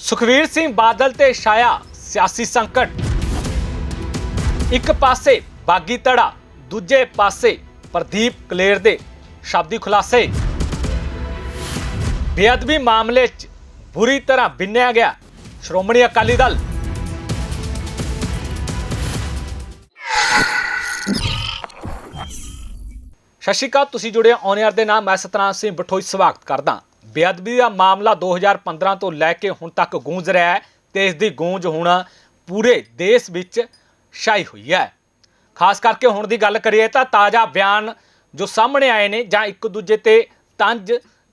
ਸੁਖਵੀਰ ਸਿੰਘ ਬਾਦਲ ਤੇ ਛਾਇਆ ਸਿਆਸੀ ਸੰਕਟ। ਇੱਕ ਪਾਸੇ ਬਾਗੀ ਧੜਾ ਦੂਜੇ ਪਾਸੇ ਪ੍ਰਦੀਪ ਕਲੇਰ ਦੇ ਸ਼ਬਦੀ ਖੁਲਾਸੇ। ਬੇਅਦਬੀ ਮਾਮਲੇ 'ਚ ਬੁਰੀ ਤਰ੍ਹਾਂ ਬਿੰਨਿਆ ਗਿਆ ਸ਼੍ਰੋਮਣੀ ਅਕਾਲੀ ਦਲ। ਸਤਿ ਸ਼੍ਰੀ ਅਕਾਲ ਤੁਸੀਂ ਜੁੜੇ ਔਨ ਦੇ ਨਾਲ। ਮੈਂ ਸਤਨਾਮ ਸਿੰਘ ਬਠੋਈ, ਸਵਾਗਤ ਕਰਦਾ। ਬੇਅਦਬੀ ਦਾ ਮਾਮਲਾ 2015 ਤੋਂ ਲੈ ਕੇ ਹੁਣ ਤੱਕ ਗੂੰਜ ਰਿਹਾ ਹੈ ਤੇ ਇਸ ਦੀ ਗੂੰਜ ਹੁਣ ਪੂਰੇ ਦੇਸ਼ ਵਿੱਚ ਛਾਈ ਹੋਈ ਹੈ। ਖਾਸ ਕਰਕੇ ਹੁਣ ਦੀ ਗੱਲ ਕਰੀਏ ਤਾਂ ਤਾਜ਼ਾ ਬਿਆਨ ਜੋ ਸਾਹਮਣੇ ਆਏ ਨੇ ਜਾਂ ਇੱਕ ਦੂਜੇ ਤੇ ਤੰਜ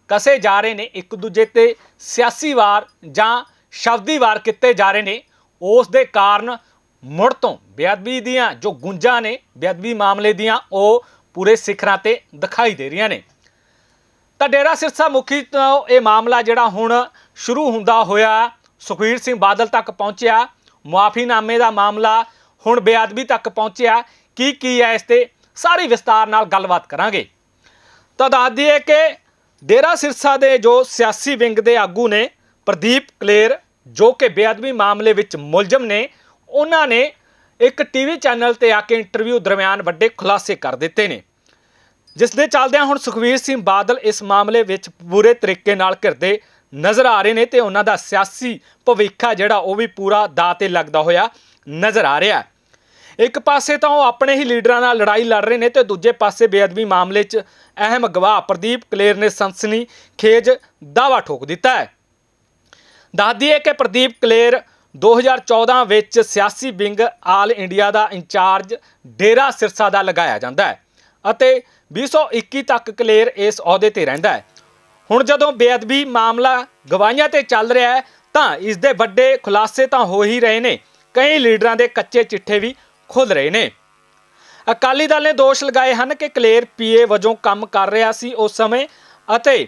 ਕਸੇ ਜਾ ਰਹੇ ਨੇ, ਇੱਕ ਦੂਜੇ ਤੇ ਸਿਆਸੀ ਵਾਰ ਜਾਂ ਸ਼ਬਦੀ ਵਾਰ ਕੀਤੇ ਜਾ ਰਹੇ ਨੇ, ਉਸ ਦੇ ਕਾਰਨ ਮੁੜ ਤੋਂ ਬੇਅਦਬੀ ਦੀਆਂ ਜੋ ਗੁੰਜਾਂ ਨੇ, ਬੇਅਦਬੀ ਮਾਮਲੇ ਦੀਆਂ ਉਹ ਪੂਰੇ ਸਿਖਰਾਂ ਤੇ ਦਿਖਾਈ ਦੇ ਰਹੀਆਂ ਨੇ। ਤਾਂ ਡੇਰਾ ਸਿਰਸਾ ਮੁਖੀ ਤੋਂ ਇਹ ਮਾਮਲਾ ਜਿਹੜਾ ਹੁਣ ਸ਼ੁਰੂ ਹੁੰਦਾ ਹੋਇਆ, ਸੁਖਵੀਰ ਸਿੰਘ ਬਾਦਲ ਤੱਕ ਪਹੁੰਚਿਆ ਮੁਆਫੀਨਾਮੇ ਦਾ ਮਾਮਲਾ ਹੁਣ ਬੇਅਦਬੀ ਤੱਕ ਪਹੁੰਚਿਆ ਕੀ ਕੀ ਹੈ ਇਸ ਤੇ ਸਾਰੀ ਵਿਸਤਾਰ ਨਾਲ ਗੱਲਬਾਤ ਕਰਾਂਗੇ। ਤਾਂ ਦੱਸ ਦਈਏ ਕਿ ਡੇਰਾ ਸਿਰਸਾ ਦੇ ਜੋ ਸਿਆਸੀ ਵਿੰਗ ਦੇ ਆਗੂ ਨੇ, ਪ੍ਰਦੀਪ ਕਲੇਰ, ਜੋ ਕਿ ਬੇਅਦਬੀ ਮਾਮਲੇ ਵਿੱਚ ਮੁਲਜ਼ਮ ਨੇ, ਉਹਨਾਂ ਨੇ ਇੱਕ ਟੀਵੀ ਚੈਨਲ ਤੇ ਆ ਕੇ ਇੰਟਰਵਿਊ ਦਰਮਿਆਨ ਵੱਡੇ ਖੁਲਾਸੇ ਕਰ ਦਿੱਤੇ ਨੇ। ਜਿਸ ਦੇ ਚੱਲਦਿਆਂ ਹੁਣ ਸੁਖਵੀਰ ਸਿੰਘ ਬਾਦਲ ਇਸ ਮਾਮਲੇ ਵਿੱਚ ਬੁਰੇ ਤਰੀਕੇ ਨਾਲ ਘਿਰਦੇ ਨਜ਼ਰ ਆ ਰਹੇ ਨੇ ਤੇ ਉਹਨਾਂ ਦਾ ਸਿਆਸੀ ਭਵਿੱਖ ਜਿਹੜਾ ਉਹ ਵੀ ਪੂਰਾ ਦਾ ਤੇ ਲੱਗਦਾ ਹੋਇਆ ਨਜ਼ਰ ਆ ਰਿਹਾ ਹੈ। ਇੱਕ ਪਾਸੇ ਤਾਂ ਉਹ ਆਪਣੇ ਹੀ ਲੀਡਰਾਂ ਨਾਲ ਲੜਾਈ ਲੜ ਰਹੇ ਨੇ ਤੇ ਦੂਜੇ ਪਾਸੇ ਬੇਅਦਬੀ ਮਾਮਲੇ 'ਚ ਅਹਿਮ ਗਵਾਹ ਪ੍ਰਦੀਪ ਕਲੇਰ ਨੇ ਸੰਸਨੀ ਖੇਜ ਦਾਵਾ ਠੋਕ ਦਿੱਤਾ ਹੈ। ਦੱਸਦੀ ਹੈ ਕਿ ਪ੍ਰਦੀਪ ਕਲੇਰ 2014 ਵਿੱਚ ਸਿਆਸੀ ਵਿੰਗ ਆਲ ਇੰਡੀਆ ਦਾ ਇੰਚਾਰਜ ਡੇਰਾ ਸਿਰਸਾ ਦਾ ਲਗਾਇਆ ਜਾਂਦਾ ਹੈ। ਅਤੇ 2021 ਤੱਕ ਕਲੇਰ ਇਸ ਅਹੁਦੇ ਤੇ ਰਹਿੰਦਾ ਹੈ। ਹੁਣ ਜਦੋਂ ਬੇਅਦਬੀ ਮਾਮਲਾ ਗਵਾਹੀਆਂ ਤੇ ਚੱਲ ਰਿਹਾ ਹੈ ਤਾਂ ਇਸ ਦੇ ਵੱਡੇ ਖੁਲਾਸੇ ਤਾਂ ਹੋ ਹੀ ਰਹੇ ਨੇ। ਕਈ ਲੀਡਰਾਂ ਦੇ ਕੱਚੇ ਚਿੱਠੇ ਵੀ ਖੁੱਲ ਰਹੇ ਨੇ। ਅਕਾਲੀ ਦਲ ਨੇ ਦੋਸ਼ ਲਗਾਏ ਹਨ ਕਿ ਕਲੇਰ ਪੀਏ ਵਜੋਂ ਕੰਮ ਕਰ ਰਿਹਾ ਸੀ ਉਸ ਸਮੇਂ ਅਤੇ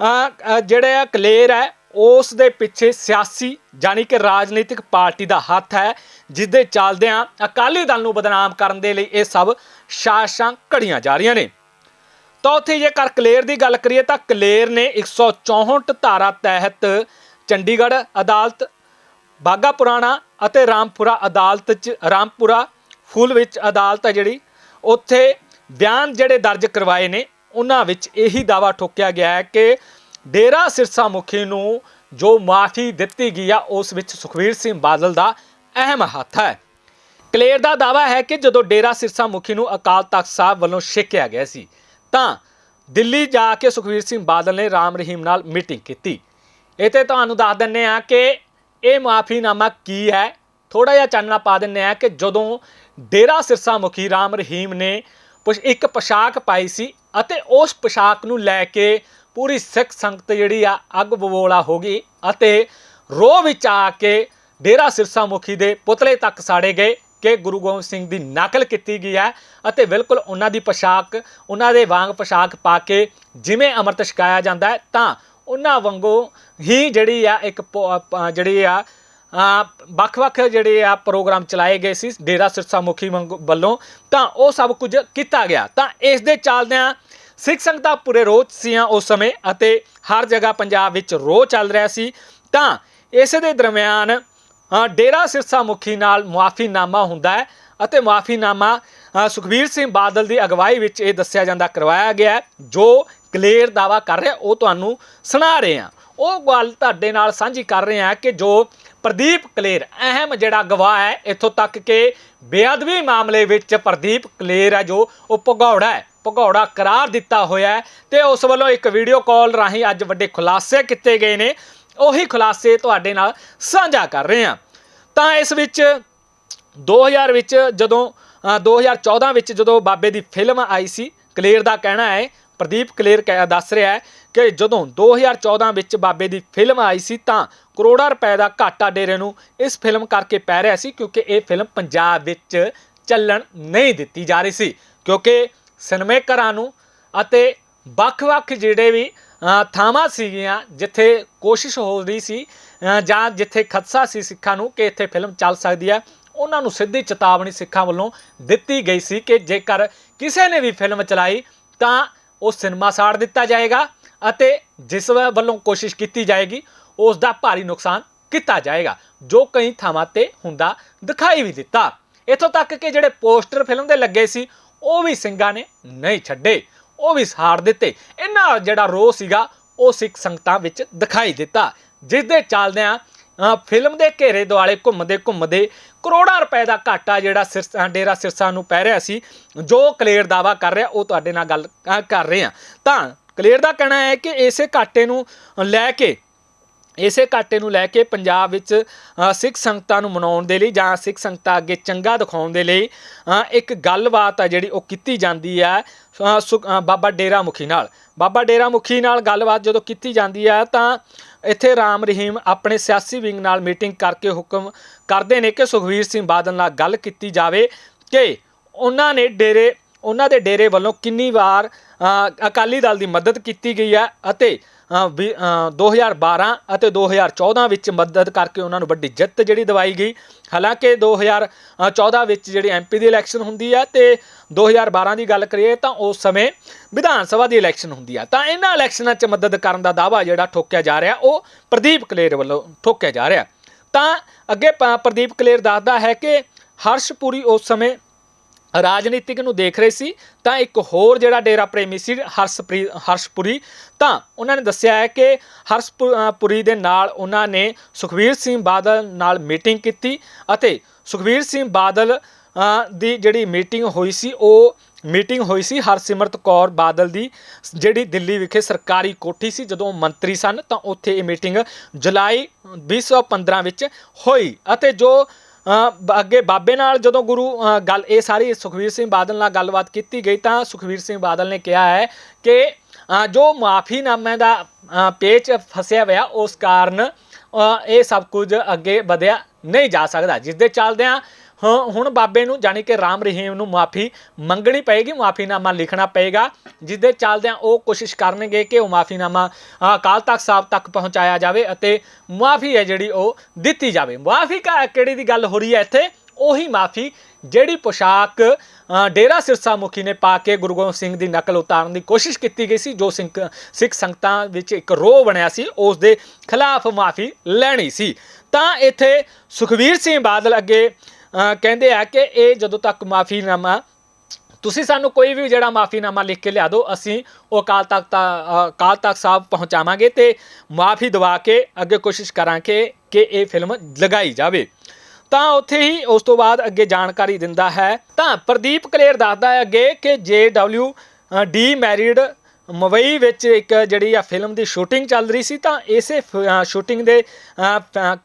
ਅ, ਅ, ਜਿਹੜਾ ਕਲੇਰ ਹੈ ਉਸ ਦੇ ਪਿੱਛੇ ਸਿਆਸੀ ਜਾਨੀ ਕਿ ਰਾਜਨੀਤਿਕ ਪਾਰਟੀ ਦਾ ਹੱਥ ਹੈ ਜਿਸ ਦੇ ਚੱਲਦਿਆਂ ਅਕਾਲੀ ਦਲ ਨੂੰ ਬਦਨਾਮ ਕਰਨ ਦੇ ਲਈ ਇਹ ਸਭ ਸਾਜ਼ਿਸ਼ਾਂ ਘੜੀਆਂ ਜਾ ਰਹੀਆਂ ਨੇ। ਤਾਂ ਉੱਥੇ ਜੇਕਰ ਕਲੇਰ ਦੀ ਗੱਲ ਕਰੀਏ ਤਾਂ ਕਲੇਰ ਨੇ 164 ਧਾਰਾ ਤਹਿਤ ਚੰਡੀਗੜ੍ਹ ਅਦਾਲਤ ਬਾਗਾ ਪੁਰਾਣਾ ਅਤੇ ਰਾਮਪੁਰਾ ਅਦਾਲਤ ਚ, ਰਾਮਪੁਰਾ ਫੂਲ ਵਿੱਚ ਅਦਾਲਤ ਹੈ ਜਿਹੜੀ, ਉੱਥੇ ਬਿਆਨ ਜਿਹੜੇ ਦਰਜ ਕਰਵਾਏ ਨੇ, ਉਹਨਾਂ ਵਿੱਚ ਇਹੀ ਦਾਵਾ ਠੋਕਿਆ ਗਿਆ ਹੈ ਕਿ ਡੇਰਾ ਸਿਰਸਾ ਮੁਖੀ ਨੂੰ ਜੋ ਮਾਫੀ ਦਿੱਤੀ ਗਈ ਆ, ਉਸ ਵਿੱਚ ਸੁਖਵੀਰ ਸਿੰਘ ਬਾਦਲ ਦਾ ਅਹਿਮ ਹੱਥ ਹੈ। ਕਲੇਰ ਦਾ ਦਾਵਾ ਹੈ ਕਿ ਜਦੋਂ ਡੇਰਾ ਸਿਰਸਾ ਮੁਖੀ ਨੂੰ ਅਕਾਲ ਤਖਤ ਸਾਹਿਬ ਵੱਲੋਂ ਛੇਕਿਆ ਗਿਆ ਸੀ, ਤਾਂ ਦਿੱਲੀ ਜਾ ਕੇ ਸੁਖਵੀਰ ਸਿੰਘ ਬਾਦਲ ਨੇ ਰਾਮ ਰਹੀਮ ਨਾਲ ਮੀਟਿੰਗ ਕੀਤੀ। ਇਹ ਤੇ ਤੁਹਾਨੂੰ ਦੱਸ ਦਿੰਨੇ ਆ ਕਿ ਇਹ ਮਾਫੀਨਾਮਾ ਕੀ ਹੈ। ਥੋੜਾ ਜਿਹਾ ਚਾਨਣਾ ਪਾ ਦਿੰਨੇ ਆ ਕਿ ਜਦੋਂ ਡੇਰਾ ਸਿਰਸਾ ਮੁਖੀ ਰਾਮ ਰਹੀਮ ਨੇ ਕੁਛ ਇੱਕ ਪੋਸ਼ਾਕ ਪਾਈ ਸੀ ਅਤੇ ਉਸ ਪੋਸ਼ਾਕ ਨੂੰ ਲੈ ਕੇ ਪੂਰੀ ਸਿੱਖ ਸੰਗਤ ਜਿਹੜੀ ਆ, ਅੱਗ ਬਬੋਲਾ ਹੋ ਗਈ ਅਤੇ ਰੋਹ ਵਿੱਚ ਆ ਕੇ ਡੇਰਾ ਸਿਰਸਾ ਮੁਖੀ ਦੇ ਪੁਤਲੇ ਤੱਕ ਸਾੜੇ ਗਏ ਕਿ ਗੁਰੂ ਗੋਬਿੰਦ ਸਿੰਘ ਦੀ ਨਕਲ ਕੀਤੀ ਗਈ ਹੈ ਅਤੇ ਬਿਲਕੁਲ ਉਹਨਾਂ ਦੀ ਪੋਸ਼ਾਕ, ਉਹਨਾਂ ਦੇ ਵਾਂਗ ਪੋਸ਼ਾਕ ਪਾ ਕੇ ਜਿਵੇਂ ਅੰਮ੍ਰਿਤ ਛਕਾਇਆ ਜਾਂਦਾ ਹੈ, ਤਾਂ ਉਹਨਾਂ ਵਾਂਗੂ ਹੀ ਜਿਹੜੀ ਆ, ਇੱਕ ਪੋ- ਜਿਹੜੀ ਆ ਵੱਖ-ਵੱਖ ਜਿਹੜੇ ਆ ਪ੍ਰੋਗਰਾਮ ਚਲਾਏ ਗਏ ਸੀ ਡੇਰਾ ਸਿਰਸਾ ਮੁਖੀ ਵਾਂਗੂ- ਵੱਲੋਂ, ਤਾਂ ਉਹ ਸਭ ਕੁਝ ਕੀਤਾ ਗਿਆ। ਤਾਂ ਇਸ ਦੇ ਚੱਲਦਿਆਂ ਸਿੱਖ ਸੰਗਤਾਂ ਪੂਰੇ ਰੋਚ ਸੀਆਂ ਉਸ ਸਮੇਂ ਅਤੇ ਹਰ ਜਗ੍ਹਾ ਪੰਜਾਬ ਵਿੱਚ ਰੋਹ ਚੱਲ ਰਿਹਾ ਸੀ। ਤਾਂ ਇਸੇ ਦੇ ਦਰਮਿਆਨ ਡੇਰਾ ਸਿਰਸਾ ਮੁਖੀ ਨਾਲ ਮੁਆਫੀਨਾਮਾ ਹੁੰਦਾ ਹੈ ਅਤੇ ਮੁਆਫੀਨਾਮਾ ਸੁਖਬੀਰ ਸਿੰਘ ਬਾਦਲ ਦੀ ਅਗਵਾਈ ਵਿੱਚ ਇਹ ਦੱਸਿਆ ਜਾਂਦਾ, ਕਰਵਾਇਆ ਗਿਆ ਜੋ ਕਲੀਅਰ ਦਾਵਾ ਕਰ ਰਿਹਾ, ਉਹ ਤੁਹਾਨੂੰ ਸੁਣਾ ਰਹੇ ਹਾਂ। ਉਹ ਗੱਲ ਤੁਹਾਡੇ ਨਾਲ ਸਾਂਝੀ ਕਰ ਰਹੇ ਹਾਂ ਕਿ ਜੋ ਪ੍ਰਦੀਪ ਕਲੇਰ, ਅਹਿਮ ਜਿਹੜਾ ਗਵਾਹ ਹੈ, ਇੱਥੋਂ ਤੱਕ ਕਿ ਬੇਅਦਬੀ ਮਾਮਲੇ ਵਿੱਚ ਪ੍ਰਦੀਪ ਕਲੇਰ ਹੈ, ਜੋ ਉਹ ਭਗੌੜਾ ਹੈ। ਭਗੌੜਾ ਕਰਾਰ ਦਿੱਤਾ ਹੋਇਆ ਹੈ ਤੇ ਉਸ ਵੱਲੋਂ ਇੱਕ ਵੀਡੀਓ ਕਾਲ ਰਾਹੀਂ ਅੱਜ ਵੱਡੇ ਖੁਲਾਸੇ ਕੀਤੇ ਗਏ ਨੇ। ਉਹੀ ਖੁਲਾਸੇ ਤੁਹਾਡੇ ਨਾਲ ਸਾਂਝਾ ਕਰ ਰਹੇ ਹਾਂ। ਤਾਂ ਇਸ ਵਿੱਚ 2000 ਵਿੱਚ ਜਦੋਂ ਅ, 2014 ਵਿੱਚ ਜਦੋਂ ਬਾਬੇ ਦੀ ਫਿਲਮ ਆਈ ਸੀ ਕਲੇਰ ਦਾ ਕਹਿਣਾ ਹੈ ਪ੍ਰਦੀਪ ਕਲੇਰ ਕਹਿ ਦੱਸ ਰਿਹਾ ਹੈ ਕਿ ਜਦੋਂ 2014 ਵਿੱਚ ਬਾਬੇ ਦੀ ਫਿਲਮ ਆਈ ਸੀ ਤਾਂ ਕਰੋੜਾਂ ਰੁਪਏ ਦਾ ਘਾਟਾ ਡੇਰੇ ਨੂੰ ਇਸ ਫਿਲਮ ਕਰਕੇ ਪੈ ਰਿਹਾ ਸੀ ਕਿਉਂਕਿ ਇਹ ਫਿਲਮ ਪੰਜਾਬ ਵਿੱਚ ਚੱਲਣ ਨਹੀਂ ਦਿੱਤੀ ਜਾ ਰਹੀ ਸੀ। ਕਿਉਂਕਿ ਸਿਨੇਮੇ ਘਰਾਂ ਨੂੰ ਅਤੇ ਵੱਖ-ਵੱਖ ਜਿਹੜੇ ਵੀ ਥਾਵਾਂ ਸੀਗੀਆਂ ਜਿੱਥੇ ਕੋਸ਼ਿਸ਼ ਹੋ ਰਹੀ ਸੀ ਜਾਂ ਜਿੱਥੇ ਖਦਸ਼ਾ ਸੀ ਸਿੱਖਾਂ ਨੂੰ ਕਿ ਇੱਥੇ ਫਿਲਮ ਚੱਲ ਸਕਦੀ ਹੈ, ਉਹਨਾਂ ਨੂੰ ਸਿੱਧੀ ਚੇਤਾਵਨੀ ਸਿੱਖਾਂ ਵੱਲੋਂ ਦਿੱਤੀ ਗਈ ਸੀ ਕਿ ਜੇਕਰ ਕਿਸੇ ਨੇ ਵੀ ਫਿਲਮ ਚਲਾਈ, ਤਾਂ ਉਹ ਸਿਨੇਮਾ ਸਾੜ ਦਿੱਤਾ ਜਾਏਗਾ ਅਤੇ ਜਿਸ ਵੱਲੋਂ ਕੋਸ਼ਿਸ਼ ਕੀਤੀ ਜਾਏਗੀ, ਉਸ ਦਾ ਭਾਰੀ ਨੁਕਸਾਨ ਕੀਤਾ ਜਾਏਗਾ, ਜੋ ਕਈ ਥਾਵਾਂ ਤੇ ਹੁੰਦਾ ਦਿਖਾਈ ਵੀ ਦਿੱਤਾ। ਇੱਥੋਂ ਤੱਕ ਕਿ ਜਿਹੜੇ ਪੋਸਟਰ ਫਿਲਮ ਦੇ ਲੱਗੇ ਸੀ ਉਹ ਵੀ ਸਿੰਘਾਂ ਨੇ ਨਹੀਂ ਛੱਡੇ, ਉਹ ਵੀ ਸਾੜ ਦਿੱਤੇ। ਇਹਨਾਂ ਜਿਹੜਾ ਰੋਹ ਸੀਗਾ, ਉਹ ਸਿੱਖ ਸੰਗਤਾਂ ਵਿੱਚ ਦਿਖਾਈ ਦਿੱਤਾ। ਜਿਸ ਦੇ ਚੱਲਦਿਆਂ ਫਿਲਮ ਦੇ ਘੇਰੇ ਦੁਆਲੇ ਘੁੰਮਦੇ ਘੁੰਮਦੇ ਕਰੋੜਾਂ ਰੁਪਏ ਦਾ ਘਾਟਾ ਜਿਹੜਾ ਸਿਰਸਾ, ਡੇਰਾ ਸਿਰਸਾ ਨੂੰ ਪੈ ਰਿਹਾ ਸੀ, ਜੋ ਕਲੇਰ ਦਾਵਾ ਕਰ ਰਿਹਾ, ਉਹ ਤੁਹਾਡੇ ਨਾਲ ਗੱਲ ਕਰ ਰਹੇ ਹਾਂ। ਤਾਂ ਕਲੇਰ ਦਾ ਕਹਿਣਾ ਹੈ ਕਿ ਇਸੇ ਘਾਟੇ ਨੂੰ ਲੈ ਕੇ ਇਸੇ ਘਾਟੇ ਨੂੰ ਲੈ ਕੇ ਪੰਜਾਬ ਵਿੱਚ ਸਿੱਖ ਸੰਗਤਾਂ ਨੂੰ ਮਨਾਉਣ ਦੇ ਲਈ ਜਾਂ ਸਿੱਖ ਸੰਗਤਾਂ ਅੱਗੇ ਚੰਗਾ ਦਿਖਾਉਣ ਦੇ ਲਈ ਇੱਕ ਗੱਲਬਾਤ ਆ ਜਿਹੜੀ ਉਹ ਕੀਤੀ ਜਾਂਦੀ ਹੈ ਸੁ- ਬਾਬਾ ਡੇਰਾ ਮੁਖੀ ਨਾਲ। ਬਾਬਾ ਡੇਰਾ ਮੁਖੀ ਨਾਲ ਗੱਲਬਾਤ ਜਦੋਂ ਕੀਤੀ ਜਾਂਦੀ ਹੈ ਤਾਂ ਇੱਥੇ ਰਾਮ ਰਹੀਮ ਆਪਣੇ ਸਿਆਸੀ ਵਿੰਗ ਨਾਲ ਮੀਟਿੰਗ ਕਰਕੇ ਹੁਕਮ ਕਰਦੇ ਨੇ ਕਿ ਸੁਖਵੀਰ ਸਿੰਘ ਬਾਦਲ ਨਾਲ ਗੱਲ ਕੀਤੀ ਜਾਵੇ ਕਿ ਉਹਨਾਂ ਨੇ ਡੇਰੇ, ਉਹਨਾਂ ਦੇ ਡੇਰੇ ਵੱਲੋਂ ਕਿੰਨੀ ਵਾਰ ਅਕਾਲੀ ਦਲ ਦੀ ਮਦਦ ਕੀਤੀ ਗਈ ਹੈ ਅਤੇ 2012 ਅਤੇ 2014 ਵਿੱਚ ਮਦਦ ਕਰਕੇ ਉਹਨਾਂ ਨੂੰ ਵੱਡੀ ਜਿੱਤ ਜਿਹੜੀ ਦਿਵਾਈ ਗਈ। ਹਾਲਾਂਕਿ 2014 ਵਿੱਚ ਜਿਹੜੀ ਐਮਪੀ ਦੀ ਇਲੈਕਸ਼ਨ ਹੁੰਦੀ ਹੈ ਤੇ 2012 ਦੀ ਗੱਲ ਕਰੀਏ ਤਾਂ ਉਸ ਸਮੇਂ ਵਿਧਾਨ ਸਭਾ ਦੀ ਇਲੈਕਸ਼ਨ ਹੁੰਦੀ ਹੈ ਤਾਂ ਇਹਨਾਂ ਇਲੈਕਸ਼ਨਾਂ 'ਚ ਮਦਦ ਕਰਨ ਦਾ ਦਾਅਵਾ ਜਿਹੜਾ ਠੋਕਿਆ ਜਾ ਰਿਹਾ, ਉਹ ਪ੍ਰਦੀਪ ਕਲੇਰ ਵੱਲੋਂ ਠੋਕਿਆ ਜਾ ਰਿਹਾ। ਤਾਂ ਅੱਗੇ ਪ- ਪ੍ਰਦੀਪ ਕਲੇਰ ਦੱਸਦਾ ਹੈ ਕਿ ਹਰਸ਼ਪੁਰੀ ਉਸ ਸਮੇਂ ਰਾਜਨੀਤਿਕ ਨੂੰ ਦੇਖ ਰਹੇ ਸੀ, ਤਾਂ ਇੱਕ ਹੋਰ ਜਿਹੜਾ ਡੇਰਾ ਪ੍ਰੇਮੀ ਸੀ ਹਰਸ਼ਪ੍ਰੀਤ ਹਰਸ਼ਪੁਰੀ, ਤਾਂ ਉਹਨਾਂ ਨੇ ਦੱਸਿਆ ਹੈ ਕਿ ਹਰਸ਼ਪੁਰੀ ਦੇ ਨਾਲ ਉਹਨਾਂ ਨੇ ਸੁਖਵੀਰ ਸਿੰਘ ਬਾਦਲ ਨਾਲ ਮੀਟਿੰਗ ਕੀਤੀ ਅਤੇ ਸੁਖਵੀਰ ਸਿੰਘ ਬਾਦਲ ਦੀ ਜਿਹੜੀ ਮੀਟਿੰਗ ਹੋਈ ਸੀ, ਉਹ ਮੀਟਿੰਗ ਹੋਈ ਸੀ ਹਰਸਿਮਰਤ ਕੌਰ ਬਾਦਲ ਦੀ, ਜਿਹੜੀ ਦਿੱਲੀ ਵਿਖੇ ਸਰਕਾਰੀ ਕੋਠੀ ਸੀ, ਜਦੋਂ ਮੰਤਰੀ ਸਨ, ਤਾਂ ਉੱਥੇ ਇਹ ਮੀਟਿੰਗ ਜੁਲਾਈ 2015 ਵਿੱਚ ਹੋਈ ਅਤੇ ਜੋ ਅੱਗੇ ਬਾਬੇ ਨਾਲ ਜਦੋਂ ਗੁਰੂ ਗੱਲ, ਇਹ ਸਾਰੀ ਸੁਖਵੀਰ ਸਿੰਘ ਬਾਦਲ ਨਾਲ ਗੱਲਬਾਤ ਕੀਤੀ ਗਈ ਤਾਂ ਸੁਖਵੀਰ ਸਿੰਘ ਬਾਦਲ ਨੇ ਕਿਹਾ ਹੈ ਕਿ ਜੋ ਮਾਫੀਨਾਮੇ ਦਾ ਪੇਚ ਫਸਿਆ ਹੋਇਆ, ਉਸ ਕਾਰਨ ਇਹ ਸਭ ਕੁਝ ਅੱਗੇ ਵਧਿਆ ਨਹੀਂ ਜਾ ਸਕਦਾ। ਜਿਸ ਦੇ ਚੱਲਦਿਆਂ ਹੁਣ ਬਾਬੇ ਨੂੰ ਜਾਣੀ ਕਿ ਰਾਮ ਰਹੀਮ ਨੂੰ ਮਾਫੀ ਮੰਗਣੀ ਪਏਗੀ, ਮਾਫੀਨਾਮਾ ਲਿਖਣਾ ਪਏਗਾ ਜਿਸ ਦੇ ਚੱਲਦਿਆਂ ਉਹ ਕੋਸ਼ਿਸ਼ ਕਰਨਗੇ ਕਿ ਉਹ ਮਾਫੀਨਾਮਾ ਅਕਾਲ ਤਖਤ ਸਾਹਿਬ ਤੱਕ ਪਹੁੰਚਾਇਆ ਜਾਵੇ ਅਤੇ ਮਾਫੀ ਹੈ ਜਿਹੜੀ ਉਹ ਦਿੱਤੀ ਜਾਵੇ। ਮਾਫੀ ਕਾ, ਕਿਹੜੀ ਦੀ ਗੱਲ ਹੋ ਰਹੀ ਹੈ ਇੱਥੇ? ਉਹੀ ਮਾਫੀ ਜਿਹੜੀ ਪੋਸ਼ਾਕ ਡੇਰਾ ਸਿਰਸਾ ਮੁਖੀ ਨੇ ਪਾ ਕੇ ਗੁਰੂ ਗੋਬਿੰਦ ਸਿੰਘ ਦੀ ਨਕਲ ਉਤਾਰਨ ਦੀ ਕੋਸ਼ਿਸ਼ ਕੀਤੀ ਗਈ ਸੀ, ਜੋ ਸਿੱਖ ਸਿੱਖ ਸੰਗਤਾਂ ਵਿੱਚ ਇੱਕ ਰੋਹ ਬਣਿਆ ਸੀ, ਉਸ ਦੇ ਖਿਲਾਫ ਮਾਫੀ ਲੈਣੀ ਸੀ। ਤਾਂ ਇੱਥੇ ਸੁਖਵੀਰ ਸਿੰਘ ਬਾਦਲ ਅੱਗੇ ਕਹਿੰਦੇ ਆ ਕਿ ਇਹ ਜਦੋਂ ਤੱਕ ਮਾਫੀਨਾਮਾ ਤੁਸੀਂ ਸਾਨੂੰ ਕੋਈ ਵੀ ਜਿਹੜਾ ਮਾਫੀਨਾਮਾ ਲਿਖ ਕੇ ਲਿਆ ਦਿਓ ਅਸੀਂ ਉਹ ਅਕਾਲ ਤਖਤ ਅ, ਅਕਾਲ ਤਖਤ ਸਾਹਿਬ ਪਹੁੰਚਾਵਾਂਗੇ ਤੇ ਮਾਫੀ ਦਵਾ ਕੇ ਅੱਗੇ ਕੋਸ਼ਿਸ਼ ਕਰਾਂਗੇ ਕਿ ਇਹ ਫਿਲਮ ਲਗਾਈ ਜਾਵੇ। ਤਾਂ ਉੱਥੇ ਹੀ ਉਸ ਤੋਂ ਬਾਅਦ ਅੱਗੇ ਜਾਣਕਾਰੀ ਦਿੰਦਾ ਹੈ। ਤਾਂ ਪ੍ਰਦੀਪ ਕਲੇਰ ਦੱਸਦਾ ਹੈ ਅੱਗੇ ਕਿ JW ਡੀ ਮੈਰਿਡ ਮੁੰਬਈ ਵਿੱਚ ਇੱਕ ਜਿਹੜੀ ਆ ਫਿਲਮ ਦੀ ਸ਼ੂਟਿੰਗ ਚੱਲ ਰਹੀ ਸੀ ਤਾਂ ਇਸੇ ਸ਼ੂਟਿੰਗ ਦੇ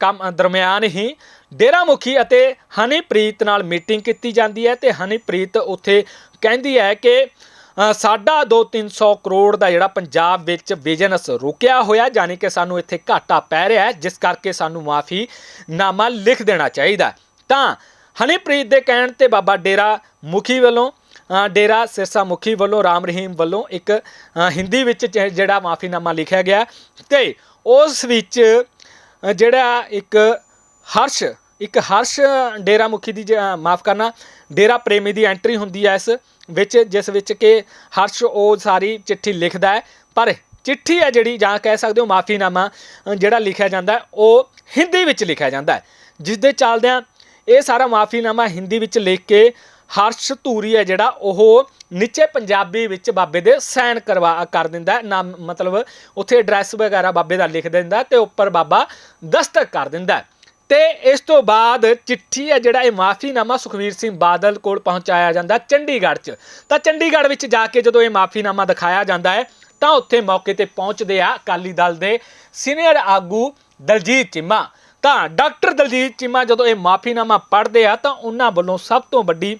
ਕੰਮ ਦਰਮਿਆਨ ਹੀ ਡੇਰਾ ਮੁਖੀ ਅਤੇ ਹਨੀਪ੍ਰੀਤ ਨਾਲ ਮੀਟਿੰਗ ਕੀਤੀ ਜਾਂਦੀ ਹੈ ਤੇ ਹਨੀਪ੍ਰੀਤ ਉੱਥੇ ਕਹਿੰਦੀ ਹੈ ਕਿ ਅ, ਸਾਡਾ 2-300 ਕਰੋੜ ਦਾ ਜਿਹੜਾ ਪੰਜਾਬ ਵਿੱਚ ਬਿਜ਼ਨਸ ਰੁਕਿਆ ਹੋਇਆ ਜਾਨੀ ਕਿ ਸਾਨੂੰ ਇੱਥੇ ਘਾਟਾ ਪੈ ਰਿਹਾ ਹੈ ਜਿਸ ਕਰਕੇ ਸਾਨੂੰ ਮਾਫੀ ਨਾਮਾ ਲਿਖ ਦੇਣਾ ਚਾਹੀਦਾ ਤਾਂ ਹਨੀਪ੍ਰੀਤ ਦੇ ਕਹਿਣ ਤੇ ਬਾਬਾ ਡੇਰਾ ਮੁਖੀ ਵੱਲੋਂ ਡੇਰਾ ਸਿਰਸਾ ਮੁਖੀ ਵੱਲੋਂ ਰਾਮ ਰਹੀਮ ਵੱਲੋਂ ਇੱਕ ਹਿੰਦੀ ਵਿੱਚ ਜ- ਜਿਹੜਾ ਮਾਫੀਨਾਮਾ ਲਿਖਿਆ ਗਿਆ ਤੇ ਉਸ ਵਿੱਚ ਜਿਹੜਾ ਇੱਕ ਹਰਸ਼ ਇੱਕ ਹਰਸ਼ ਡੇਰਾ ਮੁਖੀ ਦੀ ਮਾਫ ਕਰਨਾ, ਡੇਰਾ ਪ੍ਰੇਮੀ ਦੀ ਐਂਟਰੀ ਹੁੰਦੀ ਹੈ ਇਸ ਵਿੱਚ, ਜਿਸ ਵਿੱਚ ਕਿ ਹਰਸ਼ ਉਹ ਸਾਰੀ ਚਿੱਠੀ ਲਿਖਦਾ ਹੈ, ਪਰ ਚਿੱਠੀ ਹੈ ਜਿਹੜੀ ਜਾਂ ਕਹਿ ਸਕਦੇ ਹੋ ਮਾਫੀਨਾਮਾ ਜਿਹੜਾ ਲਿਖਿਆ ਜਾਂਦਾ ਉਹ ਹਿੰਦੀ ਵਿੱਚ ਲਿਖਿਆ ਜਾਂਦਾ ਜਿਸ ਦੇ ਚੱਲਦਿਆਂ ਇਹ ਸਾਰਾ ਮਾਫੀਨਾਮਾ ਹਿੰਦੀ ਵਿੱਚ ਲਿਖ ਕੇ ਹਰਸ਼ ਧੂਰੀ ਹੈ ਜਿਹੜਾ ਉਹ ਨੀਚੇ ਪੰਜਾਬੀ ਵਿੱਚ ਬਾਬੇ ਦੇ ਸਾਈਨ ਕਰਵਾ ਕਰ ਦਿੰਦਾ ਨਾਮ ਮਤਲਬ ਉੱਥੇ ਐਡਰੈਸ ਵਗੈਰਾ ਬਾਬੇ ਦਾ ਲਿਖ ਦਿੰਦਾ ਹੈ ਤੇ ਉੱਪਰ ਬਾਬਾ ਦਸਤਕ ਕਰ ਦਿੰਦਾ ਹੈ। ਤੇ ਇਸ ਤੋਂ ਬਾਅਦ ਚਿੱਠੀ ਹੈ ਜਿਹੜਾ ਇਹ ਮਾਫੀਨਾਮਾ ਸੁਖਵੀਰ ਸਿੰਘ ਬਾਦਲ ਕੋਲ ਪਹੁੰਚਾਇਆ ਜਾਂਦਾ ਚੰਡੀਗੜ੍ਹ 'ਚ। ਤਾਂ ਚੰਡੀਗੜ੍ਹ ਵਿੱਚ ਜਾ ਕੇ ਜਦੋਂ ਇਹ ਮਾਫੀਨਾਮਾ ਦਿਖਾਇਆ ਜਾਂਦਾ ਹੈ, ਤਾਂ ਉੱਥੇ ਮੌਕੇ ਤੇ ਪਹੁੰਚਦੇ ਆ ਅਕਾਲੀ ਦਲ ਦੇ ਸੀਨੀਅਰ ਆਗੂ ਦਲਜੀਤ ਚੀਮਾ। ਤਾਂ ਡਾਕਟਰ ਦਲਜੀਤ ਚੀਮਾ ਜਦੋਂ ਇਹ ਮਾਫੀਨਾਮਾ ਪੜ੍ਹਦੇ ਆ, ਤਾਂ ਉਹਨਾਂ ਵੱਲੋਂ ਸਭ ਤੋਂ ਵੱਡੀ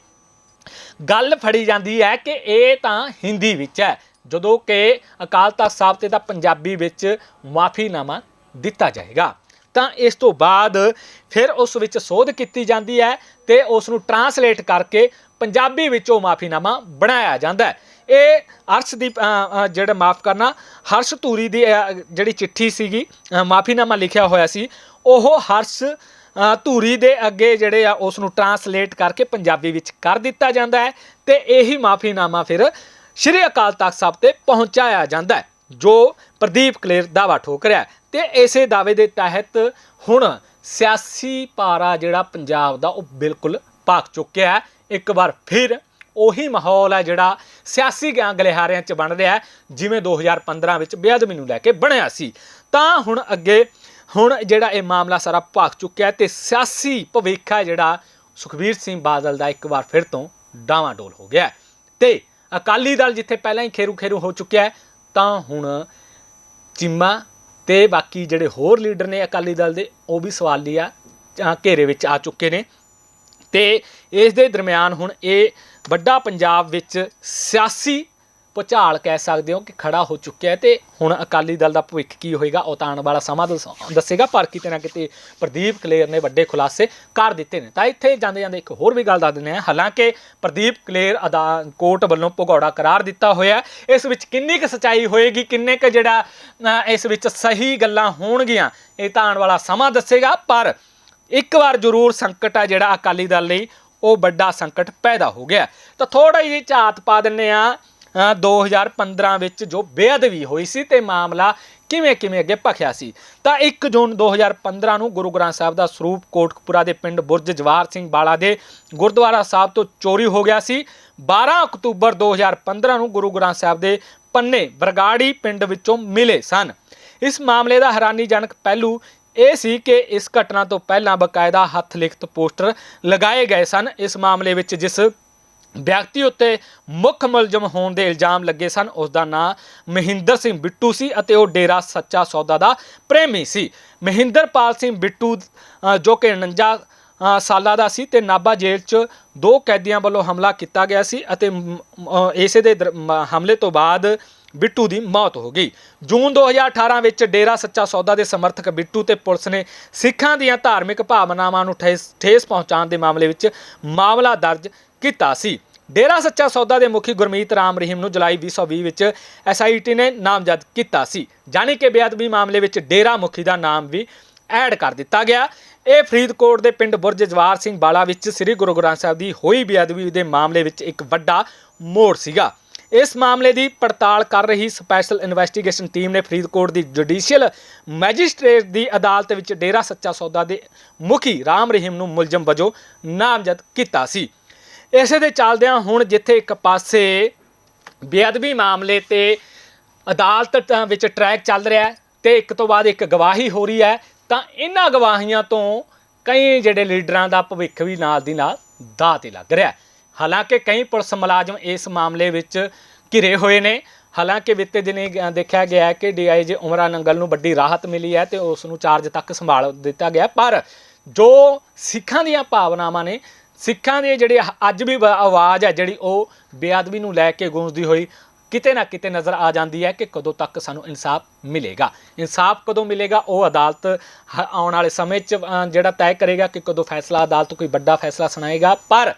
ਗੱਲ ਫੜੀ ਜਾਂਦੀ ਹੈ ਕਿ ਇਹ ਤਾਂ ਹਿੰਦੀ ਵਿੱਚ ਹੈ ਜਦੋਂ ਕਿ ਅਕਾਲ ਤਖਤ ਸਾਹਿਬ ਤੇ ਤਾਂ ਪੰਜਾਬੀ ਵਿੱਚ ਮਾਫੀਨਾਮਾ ਦਿੱਤਾ ਜਾਏਗਾ। ਤਾਂ ਇਸ ਤੋਂ ਬਾਅਦ ਫਿਰ ਉਸ ਵਿੱਚ ਸੋਧ ਕੀਤੀ ਜਾਂਦੀ ਹੈ ਤੇ ਉਸ ਨੂੰ ਟਰਾਂਸਲੇਟ ਕਰਕੇ ਪੰਜਾਬੀ ਵਿੱਚ ਉਹ ਮਾਫੀਨਾਮਾ ਬਣਾਇਆ ਜਾਂਦਾ ਹੈ। ਇਹ ਅਰਸ਼ਦੀਪ ਅ, ਜਿਹੜਾ ਮਾਫ ਕਰਨਾ ਹਰਸ਼ ਧੂਰੀ ਦੀ ਜਿਹੜੀ ਚਿੱਠੀ ਸੀਗੀ ਮਾਫੀਨਾਮਾ ਲਿਖਿਆ ਹੋਇਆ ਸੀ ਉਹ ਹਰਸ਼ ਧੂਰੀ ਦੇ ਅੱਗੇ ਜਿਹੜੇ ਆ ਉਸ ਨੂੰ ਟਰਾਂਸਲੇਟ ਕਰਕੇ ਪੰਜਾਬੀ ਵਿੱਚ ਕਰ ਦਿੱਤਾ ਜਾਂਦਾ ਹੈ ਤੇ ਇਹੀ ਮਾਫੀਨਾਮਾ ਫਿਰ ਸ਼੍ਰੀ ਅਕਾਲ ਤਖਤ ਸਾਹਿਬ ਤੇ ਪਹੁੰਚਾਇਆ ਜਾਂਦਾ ਹੈ, ਜੋ ਪ੍ਰਦੀਪ ਕਲੇਰ ਦਾਵਾ ਠੋਕ ਰਿਹਾ ਹੈ। ਤੇ ਇਸੇ ਦਾਅਵੇ ਦੇ ਤਹਿਤ ਹੁਣ ਸਿਆਸੀ ਪਾਰਾ ਜਿਹੜਾ ਪੰਜਾਬ ਦਾ ਉਹ ਬਿਲਕੁਲ ਭਾਗ ਚੁੱਕਿਆ ਹੈ। ਇੱਕ ਵਾਰ ਫਿਰ ਉਹੀ ਮਾਹੌਲ ਹੈ ਜਿਹੜਾ ਸਿਆਸੀ ਗਿਆ ਗਲਿਹਾਰਿਆਂ 'ਚ ਬਣ ਰਿਹਾ ਹੈ, ਜਿਵੇਂ 2015 ਵਿੱਚ ਬੇਅਦਬੀ ਨੂੰ ਲੈ ਕੇ ਬਣਿਆ ਸੀ। ਤਾਂ ਹੁਣ ਅੱਗੇ ਹੁਣ ਜਿਹੜਾ ਇਹ ਮਾਮਲਾ ਸਾਰਾ ਭਾਗ ਚੁੱਕਿਆ ਹੈ ਤੇ ਸਿਆਸੀ ਭਵਿੱਖ ਹੈ ਜਿਹੜਾ ਸੁਖਬੀਰ ਸਿੰਘ ਬਾਦਲ ਦਾ ਇੱਕ ਵਾਰ ਫਿਰ ਤੋਂ ਡਾਵਾਂਡੋਲ ਹੋ ਗਿਆ ਹੈ। ਤੇ ਅਕਾਲੀ ਦਲ ਜਿੱਥੇ ਪਹਿਲਾਂ ਹੀ ਖੇਰੂ ਖੇਰੂ ਹੋ ਚੁੱਕਿਆ ਤਾਂ ਹੁਣ ਚੀਮਾ ਤੇ ਬਾਕੀ ਜਿਹੜੇ ਹੋਰ ਲੀਡਰ ਨੇ ਅਕਾਲੀ ਦਲ ਦੇ, ਉਹ ਵੀ ਸਵਾਲੀ ਆ ਘੇਰੇ ਵਿੱਚ ਆ ਚੁੱਕੇ ਨੇ ਤੇ ਇਸ ਦੇ ਦਰਮਿਆਨ ਹੁਣ ਇਹ ਵੱਡਾ ਪੰਜਾਬ ਵਿੱਚ ਸਿਆਸੀ ਭੁਚਾਲ ਕਹਿ ਸਕਦੇ ਹੋ ਕਿ ਖੜਾ ਹੋ ਚੁੱਕਿਆ ਹੈ ਤੇ ਹੁਣ ਅਕਾਲੀ ਦਲ ਦਾ ਭਵਿੱਖ ਕੀ ਹੋਏਗਾ, ਉਹ ਤਾਂ ਆਉਣ ਵਾਲਾ ਸਮਾਂ ਦੱਸ- ਦੱਸੇਗਾ, ਪਰ ਕਿਤੇ ਨਾ ਕਿਤੇ ਪ੍ਰਦੀਪ ਕਲੇਰ ਨੇ ਵੱਡੇ ਖੁਲਾਸੇ ਕਰ ਦਿੱਤੇ ਨੇ। ਤਾਂ ਇੱਥੇ ਜਾਂਦੇ ਜਾਂਦੇ ਇੱਕ ਹੋਰ ਵੀ ਗੱਲ ਦੱਸ ਦਿੰਦੇ ਹਾਂ। ਹਾਲਾਂਕਿ ਪ੍ਰਦੀਪ ਕਲੇਰ ਅਦਾ ਕੋਰਟ ਵੱਲੋਂ ਭਗੌੜਾ ਕਰਾਰ ਦਿੱਤਾ ਹੋਇਆ ਇਸ ਵਿੱਚ ਕਿੰਨੀ ਕੁ ਸਚਾਈ ਹੋਏਗੀ, ਕਿੰਨੇ ਕੁ ਜਿਹੜਾ ਇਸ ਵਿੱਚ ਸਹੀ ਗੱਲਾਂ ਹੋਣਗੀਆਂ, ਇਹ ਤਾਂ ਆਉਣ ਵਾਲਾ ਸਮਾਂ ਦੱਸੇਗਾ। ਪਰ ਇੱਕ ਵਾਰ ਜ਼ਰੂਰ ਸੰਕਟ ਆ ਜਿਹੜਾ ਅਕਾਲੀ ਦਲ ਲਈ, ਉਹ ਵੱਡਾ ਸੰਕਟ ਪੈਦਾ ਹੋ ਗਿਆ। ਤਾਂ ਥੋੜਾ ਜਿਹਾ ਝਾਤ ਪਾ ਦਿੰਨੇ ਆ 2015 ਵਿੱਚ ਜੋ ਬੇਅਦਬੀ ਹੋਈ ਸੀ ਤੇ ਮਾਮਲਾ ਕਿਵੇਂ ਕਿਵੇਂ ਅੱਗੇ ਭਖਿਆ ਸੀ। ਤਾਂ 1 ਜੂਨ 2015 ਨੂੰ ਗੁਰੂ ਗ੍ਰੰਥ ਸਾਹਿਬ ਦਾ ਸਰੂਪ ਕੋਟਕਪੁਰਾ ਦੇ ਪਿੰਡ ਬੁਰਜ ਜਵਾਰ ਸਿੰਘ ਬਾਲਾ ਦੇ ਗੁਰਦੁਆਰਾ ਸਾਹਿਬ ਤੋਂ ਚੋਰੀ ਹੋ ਗਿਆ ਸੀ। 12 ਅਕਤੂਬਰ 2015 ਨੂੰ ਗੁਰੂ ਗ੍ਰੰਥ ਸਾਹਿਬ ਦੇ ਪੰਨੇ ਬਰਗਾੜੀ ਪਿੰਡ ਵਿੱਚੋਂ ਮਿਲੇ ਸਨ। ਇਸ ਮਾਮਲੇ ਦਾ ਹੈਰਾਨੀਜਨਕ ਪਹਿਲੂ ਇਹ ਸੀ ਕਿ ਇਸ ਘਟਨਾ ਤੋਂ ਪਹਿਲਾਂ ਬਕਾਇਦਾ ਹੱਥ ਲਿਖਤ ਪੋਸਟਰ ਲਗਾਏ ਗਏ ਸਨ। ਇਸ ਮਾਮਲੇ ਵਿੱਚ ਜਿਸ ਵਿਅਕਤੀ ਉੱਤੇ ਮੁੱਖ ਮੁਲਜ਼ਮ ਹੋਣ ਦੇ ਇਲਜ਼ਾਮ ਲੱਗੇ ਸਨ। ਉਸ ਦਾ ਨਾਂ ਮਹਿੰਦਰ ਸਿੰਘ ਬਿੱਟੂ ਸੀ ਅਤੇ ਉਹ ਡੇਰਾ ਸੱਚਾ ਸੌਦਾ ਦਾ ਪ੍ਰੇਮੀ ਸੀ। ਮਹਿੰਦਰਪਾਲ ਸਿੰਘ ਬਿੱਟੂ ਅ, ਜੋ ਕਿ 49 ਸਾਲਾਂ ਦਾ ਸੀ ਤੇ ਨਾਭਾ ਜੇਲ੍ਹ 'ਚ ਦੋ ਕੈਦੀਆਂ ਵੱਲੋਂ ਹਮਲਾ ਕੀਤਾ ਗਿਆ ਸੀ ਅਤੇ ਮ- ਅ, ਇਸੇ ਦੇ ਦਰ- ਮ- ਹਮਲੇ ਤੋਂ ਬਾਅਦ ਬਿੱਟੂ ਦੀ ਮੌਤ ਹੋ ਗਈ। ਜੂਨ 2018 ਵਿੱਚ ਡੇਰਾ ਸੱਚਾ ਸੌਦਾ ਦੇ ਸਮਰਥਕ ਬਿੱਟੂ ਤੇ ਪੁਲਿਸ ਨੇ ਸਿੱਖਾਂ ਦੀਆਂ ਧਾਰਮਿਕ ਭਾਵਨਾਵਾਂ ਨੂੰ ਠੇਸ ਠੇਸ ਪਹੁੰਚਾਉਣ ਦੇ ਮਾਮਲੇ ਵਿੱਚ ਮਾਮਲਾ ਦਰਜ ਕੀਤਾ ਸੀ। ਡੇਰਾ ਸੱਚਾ ਸੌਦਾ ਦੇ ਮੁਖੀ ਗੁਰਮੀਤ ਰਾਮ ਰਹੀਮ ਨੂੰ ਜੁਲਾਈ 2020 ਵਿੱਚ ਐਸਆਈਟੀ ਨੇ ਨਾਮਜ਼ਦ ਕੀਤਾ ਸੀ। ਜਾਣੀ ਕਿ ਬੇਅਦਬੀ ਮਾਮਲੇ ਵਿੱਚ ਡੇਰਾ ਮੁਖੀ ਦਾ ਨਾਮ ਵੀ ਐਡ ਕਰ ਦਿੱਤਾ ਗਿਆ। ਇਹ ਫਰੀਦਕੋਟ ਦੇ ਪਿੰਡ ਬੁਰਜ ਜਵਾਰ ਸਿੰਘ ਬਾਲਾ ਵਿੱਚ ਸ੍ਰੀ ਗੁਰੂ ਗ੍ਰੰਥ ਸਾਹਿਬ ਦੀ ਹੋਈ ਬੇਅਦਬੀ ਦੇ ਮਾਮਲੇ ਵਿੱਚ ਇੱਕ ਵੱਡਾ ਮੋੜ ਸੀਗਾ। ਇਸ ਮਾਮਲੇ ਦੀ ਪੜਤਾਲ ਕਰ ਰਹੀ ਸਪੈਸ਼ਲ ਇਨਵੈਸਟੀਗੇਸ਼ਨ ਟੀਮ ਨੇ ਫਰੀਦਕੋਟ ਦੀ ਜੁਡੀਸ਼ੀਅਲ ਮੈਜਿਸਟ੍ਰੇਟ ਦੀ ਅਦਾਲਤ ਵਿੱਚ ਡੇਰਾ ਸੱਚਾ ਸੌਦਾ ਦੇ ਮੁਖੀ ਰਾਮ ਰਹੀਮ ਨੂੰ ਮੁਲਜ਼ਮ ਵਜੋਂ ਨਾਮਜ਼ਦ ਕੀਤਾ ਸੀ। ਇਸੇ ਦੇ ਚੱਲਦਿਆਂ ਹੁਣ ਜਿੱਥੇ ਇੱਕ ਪਾਸੇ ਬੇਅਦਬੀ ਮਾਮਲੇ ਤੇ ਅਦਾਲਤ ਵਿੱਚ ਟਰੈਕ ਚੱਲ ਰਿਹਾ ਹੈ ਤੇ ਇੱਕ ਤੋਂ ਬਾਅਦ ਇੱਕ ਗਵਾਹੀ ਹੋ ਰਹੀ ਹੈ, ਤਾਂ ਇਹਨਾਂ ਗਵਾਹੀਆਂ ਤੋਂ ਕਈ ਜਿਹੜੇ ਲੀਡਰਾਂ ਦਾ ਭਵਿੱਖ ਵੀ ਨਾਲ ਦੀ ਨਾਲ ਦਾਅ ਤੇ ਲੱਗ ਰਿਹਾ ਹੈ। ਹਾਲਾਂਕਿ ਕਈ ਪੁਲਿਸ ਮੁਲਾਜ਼ਮ ਇਸ ਮਾਮਲੇ ਵਿੱਚ ਘਿਰੇ ਹੋਏ ਨੇ। ਹਾਲਾਂਕਿ ਬੀਤੇ ਦਿਨੇ ਦੇਖਿਆ ਗਿਆ ਹੈ ਕਿ ਡੀਆਈਜੀ ਉਮਰਾ ਨੰਗਲ ਨੂੰ ਵੱਡੀ ਰਾਹਤ ਮਿਲੀ ਹੈ ਤੇ ਉਸ ਨੂੰ ਚਾਰਜ ਤੱਕ ਸੰਭਾਲ ਦਿੱਤਾ ਗਿਆ ਪਰ ਜੋ ਸਿੱਖਾਂ ਦੀਆਂ ਭਾਵਨਾਵਾਂ ਨੇ ਸਿੱਖਾਂ ਦੀ ਜਿਹੜੇ ਅੱਜ ਵੀ ਆਵਾਜ਼ ਹੈ ਜਿਹੜੀ ਉਹ ਬੇਅਦਬੀ ਨੂੰ ਲੈ ਕੇ ਗੂੰਜਦੀ ਹੋਈ ਕਿਤੇ ਨਾ ਕਿਤੇ ਨਜ਼ਰ ਆ ਜਾਂਦੀ ਹੈ ਕਿ ਕਦੋਂ ਤੱਕ ਸਾਨੂੰ ਇਨਸਾਫ ਮਿਲੇਗਾ। ਇਨਸਾਫ ਕਦੋਂ ਮਿਲੇਗਾ? ਉਹ ਅਦਾਲਤ ਹ- ਆਉਣ ਵਾਲੇ ਸਮੇਂ 'ਚ ਜਿਹੜਾ ਤੈਅ ਕਰੇਗਾ ਕਿ ਕਦੋਂ ਫੈਸਲਾ, ਅਦਾਲਤ ਕੋਈ ਵੱਡਾ ਫੈਸਲਾ ਸੁਣਾਏਗਾ। ਪਰ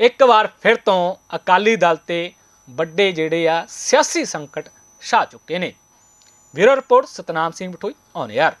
ਇੱਕ ਵਾਰ ਫਿਰ ਤੋਂ ਅਕਾਲੀ ਦਲ ਤੇ ਵੱਡੇ ਜਿਹੜੇ ਆ ਸਿਆਸੀ ਸੰਕਟ ਛਾ ਚੁੱਕੇ ਨੇ। Bureau report, Satnam Singh Bathoi, on air